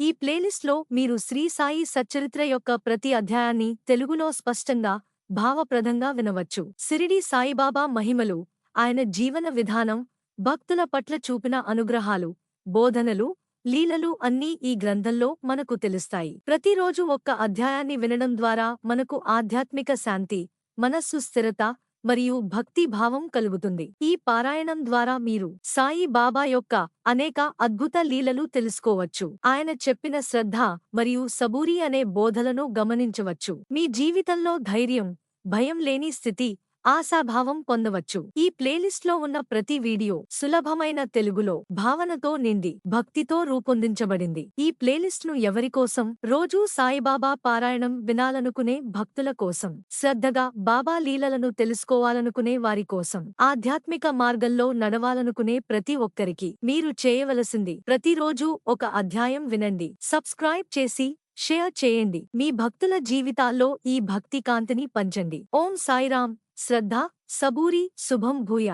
ఈ ప్లేలిస్ట్లో మీరు శ్రీ సాయి సచ్చరిత్ర యొక్క ప్రతి అధ్యాయాన్ని తెలుగులో స్పష్టంగా భావప్రదంగా వినవచ్చు. సిరిడి సాయిబాబా మహిమలు ఆయన జీవన విధానం భక్తుల పట్ల చూపిన అనుగ్రహాలు బోధనలు లీలలు అన్నీ ఈ గ్రంథంలో మనకు తెలుస్తాయి. ప్రతిరోజు ఒక్క అధ్యాయాన్ని వినడం ద్వారా మనకు ఆధ్యాత్మిక శాంతి మనస్సు స్థిరత మరియు భక్తి భావం కలుగుతుంది. ఈ పారాయణం ద్వారా మీరు సాయి బాబా యొక్క అనేక అద్భుత లీలలు తెలుసుకోవచ్చు. ఆయన చెప్పిన శ్రద్ధ మరియు సబూరి అనే బోధలను గమనించవచ్చు. మీ జీవితంలో ధైర్యం భయం లేని స్థితి ఆశాభావం పొందవచ్చు. ఈ ప్లేలిస్ట్లో ఉన్న ప్రతి వీడియో సులభమైన తెలుగులో భావనతో నిండి భక్తితో రూపొందించబడింది. ఈ ప్లేలిస్ట్ను ఎవరికోసం రోజూ సాయిబాబా పారాయణం వినాలనుకునే భక్తుల కోసం. శ్రద్ధగా బాబా లీలలను తెలుసుకోవాలనుకునే వారి కోసం. ఆధ్యాత్మిక మార్గంలో నడవాలనుకునే ప్రతి ఒక్కరికి మీరు చేయవలసింది ప్రతిరోజూ ఒక అధ్యాయం వినండి. సబ్స్క్రైబ్ చేసి షేర్ చేయండి. మీ భక్తుల జీవితాల్లో ఈ భక్తి కాంతిని పంచండి. ఓం సాయిరాం శ్రద్ధ సబూరి శుభం భూయాత్